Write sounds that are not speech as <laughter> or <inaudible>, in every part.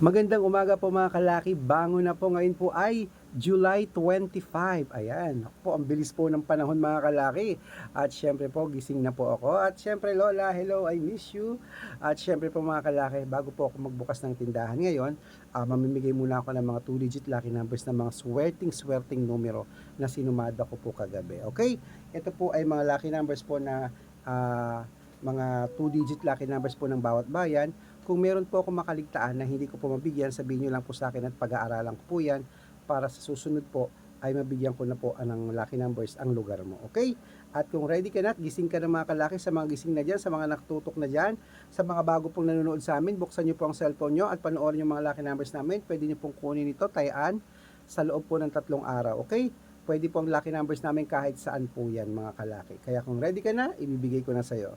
Magandang umaga po mga kalaki. Bango na po ngayon po ay July 25. Ayan. Ako po, ang bilis po ng panahon mga kalaki. At syempre po, gising na po ako. At syempre Lola, hello, I miss you. At syempre po mga kalaki, bago po ako magbukas ng tindahan ngayon, ah, mamimigay muna ako ng mga 2-digit lucky numbers ng mga swerting-swerting numero na sinumada ko po kagabi. Okay? Ito po ay mga lucky numbers po na ah, mga 2-digit lucky numbers po ng bawat bayan. Kung meron po ako makaligtaan na hindi ko po mabigyan, sabihin nyo lang po sa akin at pag-aaralan ko po yan para sa susunod po ay mabigyan ko na po ng lucky numbers ang lugar mo. Okay? At kung ready ka na gising ka na mga kalaki sa mga gising na dyan, sa mga nakatutok na dyan, sa mga bago pong nanonood sa amin, buksan nyo po ang cellphone nyo at panoorin yung mga lucky numbers namin. Pwede nyo pong kunin ito, tayaan, sa loob po ng tatlong araw. Okay? Pwede po ang lucky numbers namin kahit saan po yan mga kalaki. Kaya kung ready ka na, ibibigay ko na sa'yo.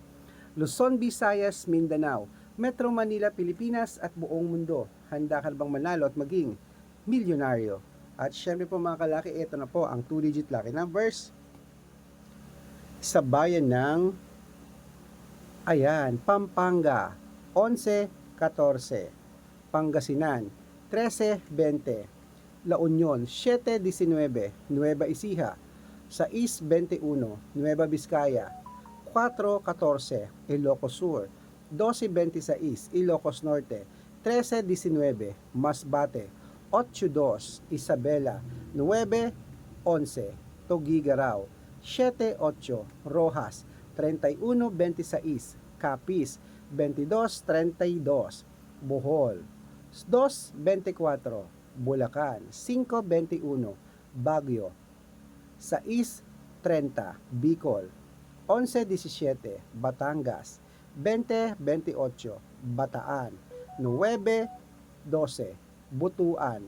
Luzon, Visayas, Mindanao, Metro Manila, Pilipinas at buong mundo. Handa ka bang manalo at maging milyonaryo? At syempre po mga kalaki, ito na po ang 2-digit lucky numbers sa bayan ng Ayan, Pampanga 11-14 Pangasinan 13-20 La Union 7-19 Nueva Ecija. 6-21 Nueva Vizcaya. 4-14 Ilocos Sur 12-26 Ilocos Norte. 13-19 Masbate. 8-2 Isabela. 9-11 Togigaraw 7-8 Rojas. 31-26 Capiz. 22-32 Bohol. 2-24 Bulacan. 5-21 Baguio. 6-30 Bicol. 11-17 Batangas 20-28 Bataan. 9-12 Butuan.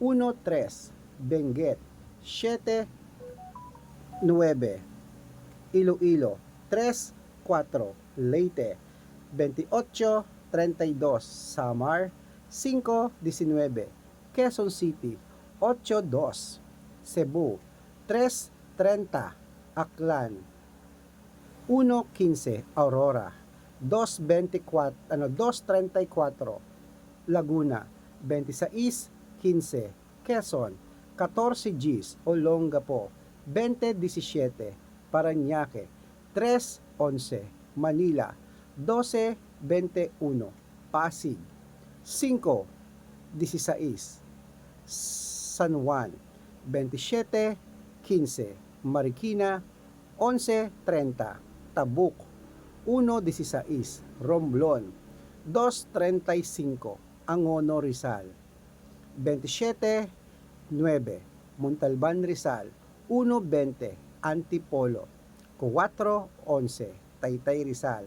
1-3 Benguet. 7-9 Iloilo. 3-4 Leyte. 28-32 Samar. 5-19 Quezon City. 8-2 Cebu. 3-30 Aklan. 1.15 Aurora 2.24 ano 2.34 Laguna 26.15 Quezon 14 Gs Olongapo 20.17 Paranaque 3.11 Manila 12.21 Pasig 5.16 San Juan 27.15 Marikina 11.30 Tabuk 1.16 Romblon. 2.35 Angono Rizal. 27.9 Montalban Rizal. 1.20 Antipolo. 4.11 Taytay Rizal.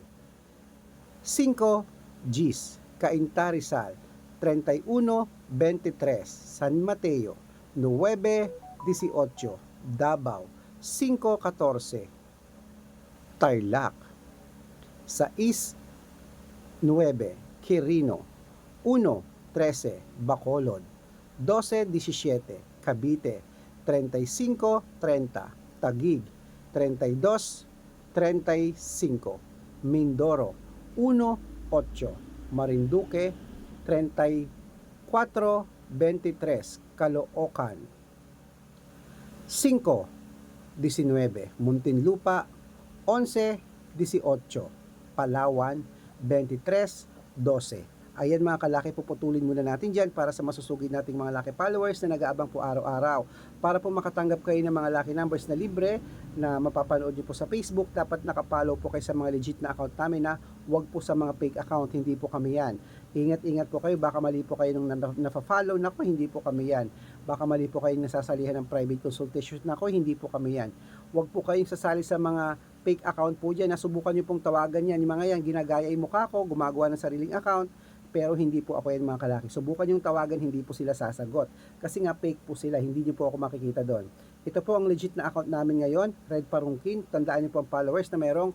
5 Gis Cainta Rizal. 31.23 San Mateo. 9.18 Davao. 5.14 Tarlac 6.9 Quirino 1.13 Bacolod 12.17 Cavite 35.30 Tagig 32.35 Mindoro 1.8 Marinduque 34.23 Caloocan. 5.19 Muntinlupa 11.18 Palawan 23.12 Ayan mga kalaki, puputulin muna natin dyan para sa masusugid nating mga laki followers na nag-aabang po araw-araw. Para po makatanggap kayo ng mga lucky numbers na libre na mapapanood nyo po sa Facebook, dapat nakapollow po kayo sa mga legit na account namin na wag po sa mga fake account, hindi po kami yan. Ingat-ingat po kayo, baka mali po kayo nung na- nafa-follow na hindi po kami yan. Baka mali po kayong nasasalihan ng private consultation na hindi po kami yan. Wag po kayong sasali sa mga fake account po dyan, nasubukan nyo pong tawagan yan, yung mga yan, ginagaya yung mukha ko, gumagawa ng sariling account, pero hindi po ako yan mga kalaki. Subukan yung tawagan, hindi po sila sasagot. Kasi nga fake po sila, hindi nyo po ako makikita doon. Ito po ang legit na account namin ngayon, Red Parungkin. Tandaan nyo po ang followers na merong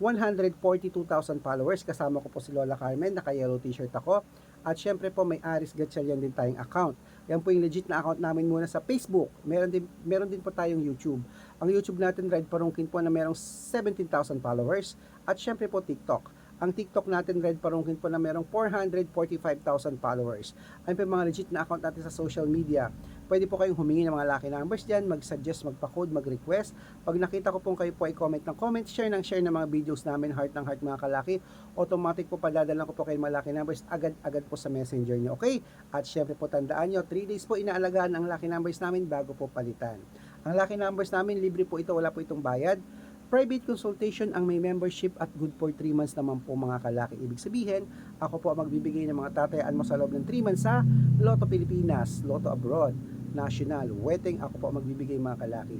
142,000 followers. Kasama ko po si Lola Carmen, naka-yellow t-shirt ako. At syempre po may Aris Gatchalian din tayong account. Yan po yung legit na account namin muna sa Facebook. Meron din, meron din po tayong YouTube. Ang YouTube natin, Red Parungkin po na merong 17,000 followers. At syempre po TikTok. Ang TikTok natin, Red Parungkin po na merong 445,000 followers. Ayun po yung mga legit na account natin sa social media. Pwede po kayong humingi ng mga lucky numbers dyan, mag-suggest, magpa-code, mag-request. Pag nakita ko pong kayo po ay comment ng comment, share ng share ng mga videos namin, heart ng heart mga kalaki, automatic po padadala ko po kayo mga lucky numbers agad-agad po sa messenger nyo. Okay? At syempre po tandaan nyo, 3 days po inaalagaan ang lucky numbers namin bago po palitan. Ang lucky numbers namin, libre po ito, wala po itong bayad. Private consultation ang may membership at good for 3 months naman po mga kalaki. Ibig sabihin, ako po ang magbibigay ng mga tatayaan mo sa loob ng 3 months sa Lotto Pilipinas, Lotto Abroad, National, Wedding, ako po ang magbibigay mga kalaki.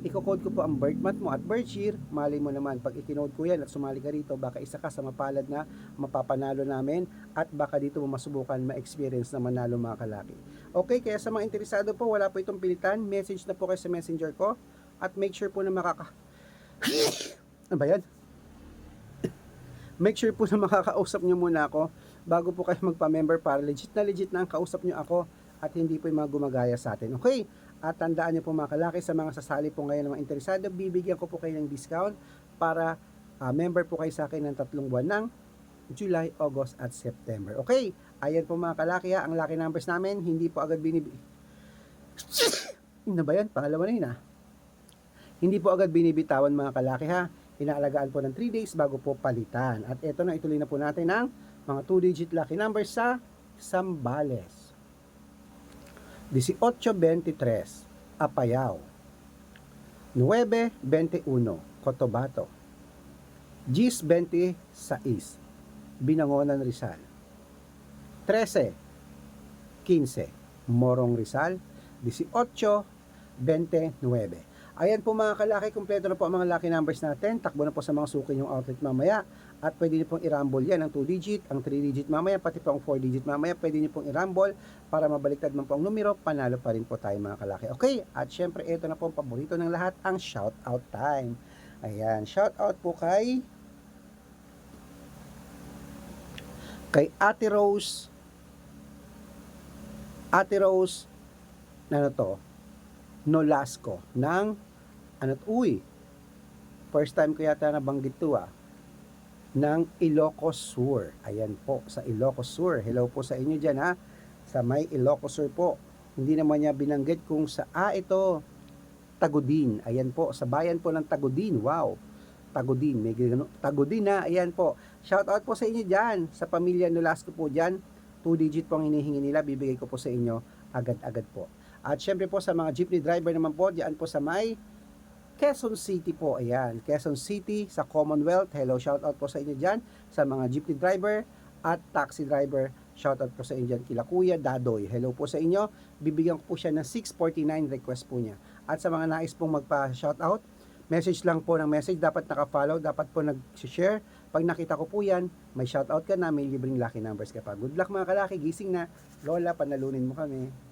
Iko-code ko po ang birth month mo at birth year. Mali mo naman, pag ikinode ko yan at sumali ka rito, baka isa ka sa mapalad na mapapanalo namin at baka dito mo masubukan ma-experience na manalo mga kalaki. Okay, kaya sa mga interesado po, wala po itong pilitan. Message na po kayo sa messenger ko at make sure po na makaka... ano ba yan? Make sure po na makakausap nyo muna ako bago po kayo magpa-member para legit na legit na ang kausap nyo ako at hindi po yung mga gumagaya sa atin. Okay? At tandaan nyo po mga kalaki sa mga sasali po ngayon ng mga interesado, bibigyan ko po kayo ng discount para ah, member po kayo sa akin ng tatlong buwan ng July, August at September. Okay? Ayan po mga kalaki ha, ang lucky numbers namin, hindi po agad binib... <coughs> na ba yan? Pangalawa na yun ha. Hindi po agad binibitawan mga kalaki ha. Inaalagaan po ng 3 days bago po palitan. At eto na, ituloy na po natin ang mga 2-digit lucky numbers sa Sambales. 1823, Apayao. 921, Cotabato. Gis 26, Binangonan Rizal. 13, 15, Morong Rizal. 18, 29. Ayan po mga kalaki, kumpleto na po ang mga lucky numbers natin. Takbo na po sa mga suki yung outlet mamaya. At pwede niyo pong i-rumble yan, ang 2-digit, ang 3-digit mamaya, pati po ang 4-digit mamaya. Pwede niyo pong i-rumble para mabaliktad man po ang numero, panalo pa rin po tayo mga kalaki. Okay, at syempre ito na po ang paborito ng lahat, ang shout out time. Ayan, shout out po kay kay Ate Rose Ate Rose ano to Nolasco ng ano to, uy first time ko yata nabanggit to ah ng Ilocos Sur. Ayan po sa Ilocos Sur. Hello po sa inyo dyan ha sa may Ilocos Sur po. Hindi naman niya binanggit kung sa ah ito Tagudin. Ayan po sa bayan po ng Tagudin. Wow. Tagudin may gano Tagudin na ayan po. Shout out po sa inyo dyan sa pamilya Nolasco po dyan. 2 digit po ang hinihingi nila bibigay ko po sa inyo agad-agad po. At syempre po sa mga jeepney driver naman po, diyan po sa may Quezon City po. Ayan, Quezon City sa Commonwealth. Hello, shout out po sa inyo diyan sa mga jeepney driver at taxi driver. Shout out po sa inyo dyan kila Kuya Dadoy. Hello po sa inyo. Bibigyan ko po siya ng 649 request po niya. At sa mga nais pong magpa-shout out, message lang po ng message. Dapat naka-follow, dapat po nag-share. Pag nakita ko po yan, may shout out ka na, may libreng lucky numbers ka pa. Good luck mga kalaki, gising na. Lola, panalunin mo kami.